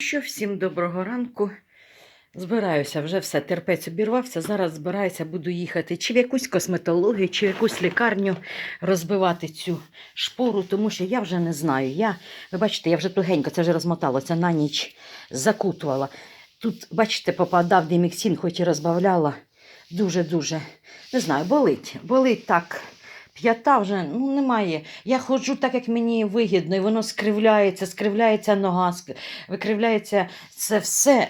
Що всім доброго ранку. Збираюся, вже все, терпець обірвався. Зараз збираюся, буду їхати чи в якусь косметологію, чи в якусь лікарню розбивати цю шпору, тому що я вже не знаю. Я, ви бачите, я вже тугенько, це вже розмоталося, на ніч закутувала. Тут, бачите, попадав диміксін, хоч і розбавляла. Дуже-дуже, не знаю, болить. Болить так. П'ята вже ну, немає. Я ходжу так, як мені вигідно, і воно скривляється, скривляється нога, викривляється це все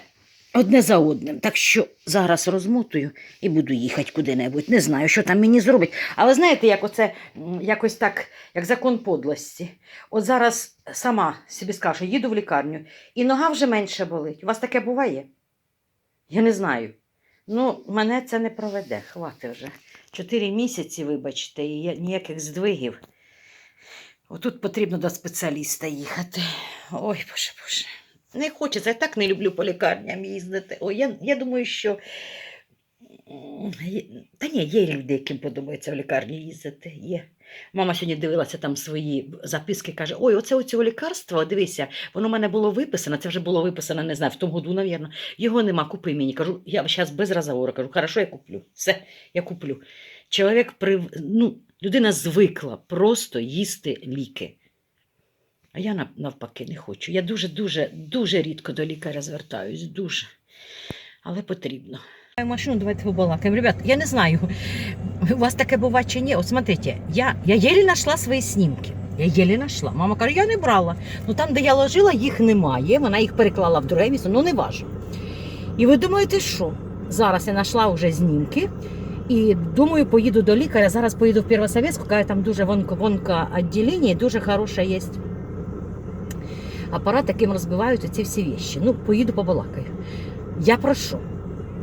одне за одним. Так що зараз розмотую і буду їхати куди-небудь. Не знаю, що там мені зробить. Але знаєте, як оце якось так, як закон подлості. От зараз сама собі скажу, їду в лікарню, і нога вже менше болить. У вас таке буває? Я не знаю. Ну, мене це не проведе, хвати вже. Чотири місяці, вибачте, і ніяких здвигів. Отут потрібно до спеціаліста їхати. Ой, боже, боже. Не хочеться, я так не люблю по лікарням їздити. Ой, я, я думаю, що. Та ні, є люди, яким подобається в лікарні їздити. Є. Мама сьогодні дивилася там свої записки, каже: Ой, оце оцього лікарства, дивися, воно в мене було виписано, це вже було виписано, не знаю, в тому году, навірно. Його нема, купи мені. Кажу, я зараз без розговору кажу, хорошо, я куплю. Все, я куплю. Чоловік прив... ну, людина звикла просто їсти ліки. А я навпаки не хочу. Я дуже-дуже, дуже рідко до лікаря звертаюсь, дуже. Але потрібно. Машину давайте побалакаємо. Ребят, я не знаю, у вас таке буває чи ні. От смотрите, я, я еле знайшла свої снімки. Я еле знайшла. Мама каже, я не брала. Ну там, де я ложила, їх немає. Вона їх переклала в друге місце, ну не важно. І ви думаєте, що? Зараз я знайшла вже знімки. І думаю, поїду до лікаря. Зараз поїду в Первосовєтську, каже, там дуже вонко, вонко відділення, і дуже хороше є апарат, яким розбивають ці всі вещі. Ну, поїду побалакаю. Я про що?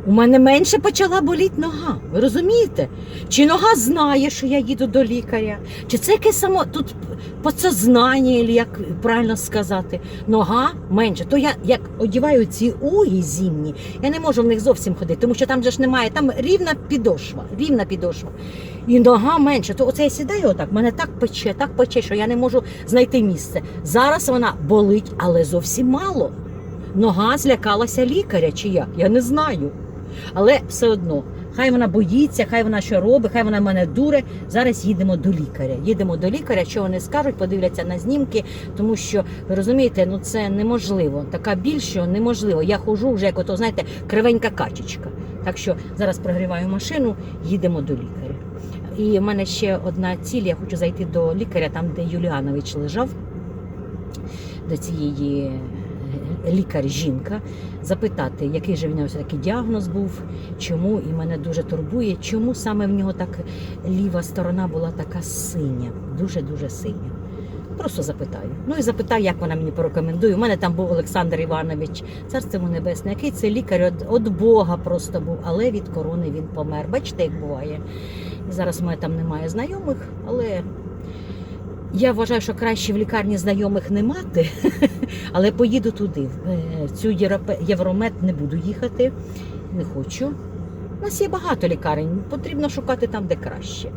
У мене менше почала боліти нога. Ви розумієте? Чи нога знає, що я їду до лікаря? Чи це якесь само тут подсознання, як правильно сказати? Нога менше. То я як одіваю ці угі зимні, я не можу в них зовсім ходити, тому що там же ж немає, там рівна підошва, рівна підошва. І нога менше. То оце я сідаю отак, мене так пече, так пече, що я не можу знайти місце. Зараз вона болить, але зовсім мало. Нога злякалася лікаря чи як? Я не знаю. Але все одно, хай вона боїться, хай вона що робить, хай вона мене дуре. Зараз їдемо до лікаря. Їдемо до лікаря, що вони скажуть, подивляться на знімки, тому що ви розумієте, ну це неможливо. Така біль, неможливо. Я ходжу вже як ото, знаєте, кривенька качечка. Так що зараз прогріваю машину, їдемо до лікаря. І в мене ще одна ціль. Я хочу зайти до лікаря, там, де Юліанович лежав, до цієї е, лікар жінка, запитати, який же в нього такий діагноз був, чому і мене дуже турбує, чому саме в нього так ліва сторона була така синя, дуже-дуже синя. Просто запитаю. Ну і запитаю, як вона мені порекомендує. У мене там був Олександр Іванович, царство небесне, який це лікар від Бога просто був, але від корони він помер. Бачите, як буває. І зараз в мене там немає знайомих, але я вважаю, що краще в лікарні знайомих не мати, але поїду туди. В е, цю Європе- Євромед не буду їхати, не хочу. У нас є багато лікарень, потрібно шукати там, де краще.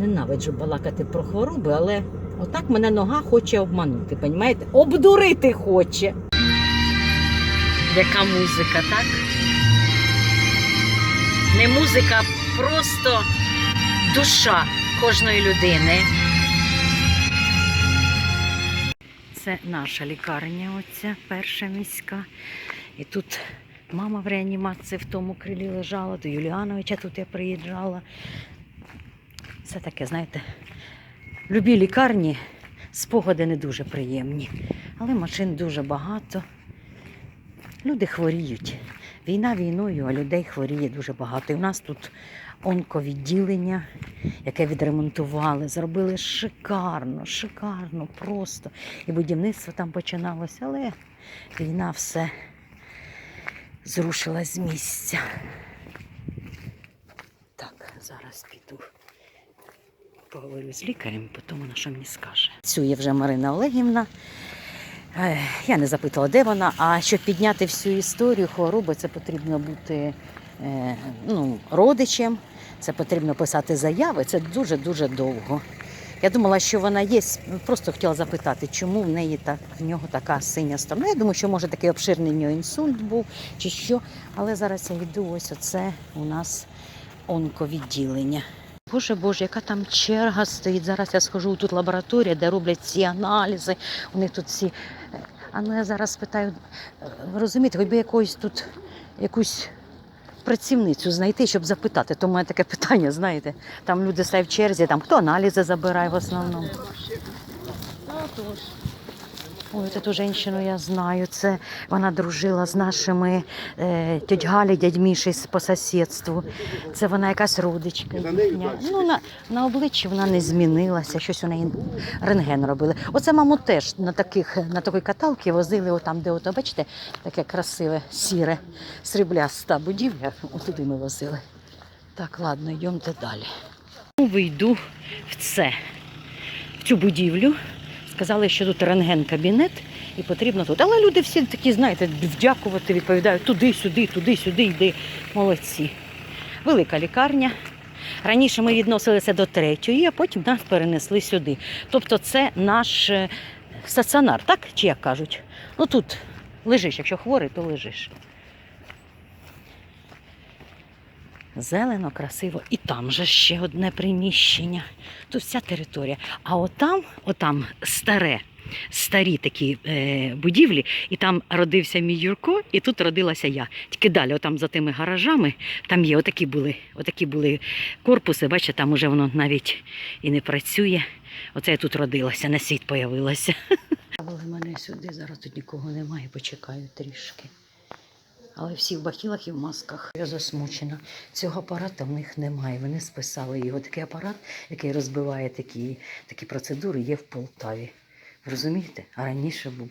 Ненавиджу балакати про хвороби, але отак мене нога хоче обманути, понімаєте? Обдурити хоче. Яка музика, так? Не музика, просто душа кожної людини. Це наша лікарня, оця перша міська. І тут мама в реанімації в тому крилі лежала, до Юліановича тут я приїжджала. Це таке, знаєте, в любій лікарні спогади не дуже приємні, але машин дуже багато. Люди хворіють. Війна війною, а людей хворіє дуже багато. І в нас тут онковідділення, яке відремонтували, зробили шикарно, шикарно, просто. І будівництво там починалося, але війна все зрушила з місця. Так, зараз піду. Поговорю з лікарем, потім вона що мені скаже. Цю є вже Марина Олегівна. Е, Я не запитала, де вона. А щоб підняти всю історію хвороби, це потрібно бути ну, родичем, це потрібно писати заяви. Це дуже-дуже довго. Я думала, що вона є. Просто хотіла запитати, чому в неї так в нього така синя сторона. Я думаю, що може такий обширний нього інсульт був чи що. Але зараз я йду, ось оце у нас онковідділення. Боже Боже, яка там черга стоїть. Зараз я схожу тут лабораторія, де роблять ці аналізи. У них тут всі. е, А ну я зараз питаю, е, ви розумієте, хоч би якоюсь тут якусь працівницю знайти, щоб запитати. То в таке питання, знаєте. Там люди стоять в черзі, там хто аналізи забирає в основному. Ой, эту женщину я знаю. Це вона дружила з нашими е, тьоть Галі, дядь Міші по сусідству. Це вона якась родичка. їхня. Ну, на, на обличчі вона не змінилася, щось у неї рентген робили. Оце, маму, теж на таких на такій каталці возили, отам, де ото, бачите, таке красиве, сіре, срібляста будівля. Отуди ми возили. Так, ладно, йдемте далі. Вийду в це, в цю будівлю. Сказали, що тут рентген-кабінет і потрібно тут. Але люди всі такі, знаєте, вдякувати, відповідають туди, сюди, туди, сюди, йди. Молодці. Велика лікарня. Раніше ми відносилися до третьої, а потім нас перенесли сюди. Тобто це наш е, стаціонар, так? Чи як кажуть? Ну тут лежиш, якщо хворий, то лежиш. Зелено, красиво. І там же ще одне приміщення. Тут вся територія. А отам, отам старе, старі такі е, будівлі, і там родився мій Юрко, і тут родилася я. Тільки далі, отам за тими гаражами, там є отакі були, отакі були корпуси, бачите, там уже воно навіть і не працює. Оце я тут родилася, на світ появилася. Завели мене сюди, зараз тут нікого немає, почекаю трішки. Але всі в бахілах і в масках. Я засмучена. Цього апарата в них немає. Вони списали його. Такий апарат, який розбиває такі, такі процедури, є в Полтаві. Розумієте? А раніше був.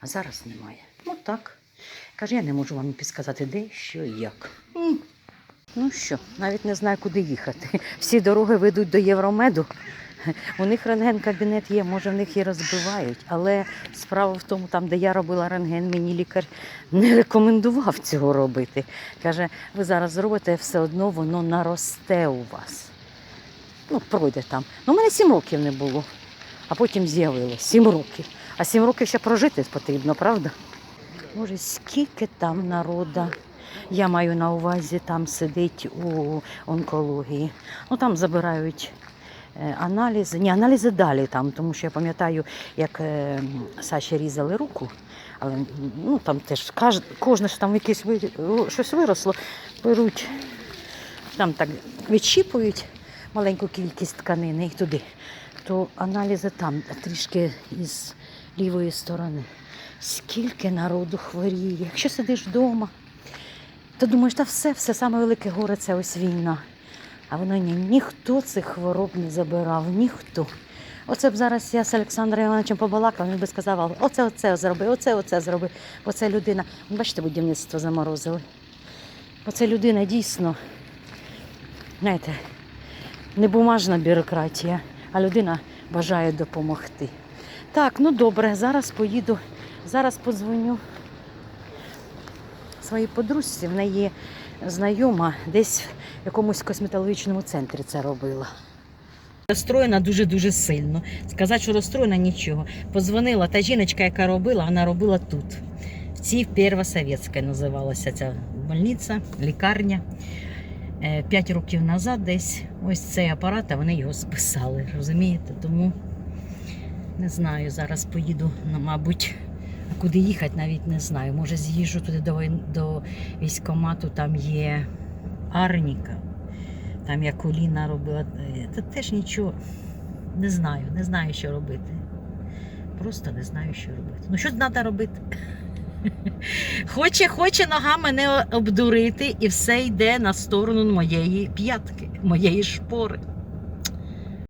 А зараз немає. Ну так. Каже, я не можу вам підказати, де, що і як. Ну що, навіть не знаю, куди їхати. Всі дороги ведуть до Євромеду. У них рентген-кабінет є, може в них і розбивають, але справа в тому, там, де я робила рентген, мені лікар не рекомендував цього робити. Каже, ви зараз зробите, все одно воно наросте у вас. Ну, пройде там. Ну, мене сім років не було, а потім з'явилось. Сім років. А сім років ще прожити потрібно, правда? Боже, скільки там народа. Я маю на увазі, там сидить у онкології. Ну там забирають аналізи. Ні, аналізи далі там, тому що я пам'ятаю, як е, Саші різали руку, але ну, там теж кож, кожне ж там якесь щось виросло, беруть, там так відщіпують маленьку кількість тканини і туди. То аналізи там трішки із лівої сторони. Скільки народу хворіє. Якщо сидиш вдома, то думаєш, та все, все саме велике горе це ось війна. А воно ні, ніхто цих хвороб не забирав, ніхто. Оце б зараз я з Олександром Івановичем побалакала, він би сказав, оце, оце зроби, оце, оце зроби. Оце людина. Бачите, будівництво заморозили. Оце людина дійсно, знаєте, не бумажна бюрократія, а людина бажає допомогти. Так, ну добре, зараз поїду, зараз подзвоню своїй подружці, в неї знайома десь в якомусь косметологічному центрі це робила. Розстроєна дуже-дуже сильно. Сказати, що розстроєна нічого. Позвонила та жіночка, яка робила, вона робила тут. В цій Первосовєтська називалася ця больниця, лікарня. Е, П'ять років назад десь ось цей апарат, а вони його списали. Розумієте? Тому не знаю, зараз поїду, ну, мабуть, куди їхати, навіть не знаю. Може, з'їжджу туди до, до військкомату, там є Арніка. Там я коліна робила. Е, Та теж нічого. Не знаю, не знаю, що робити. Просто не знаю, що робити. Ну, що треба робити? Хоче, хоче нога мене обдурити, і все йде на сторону моєї п'ятки, моєї шпори.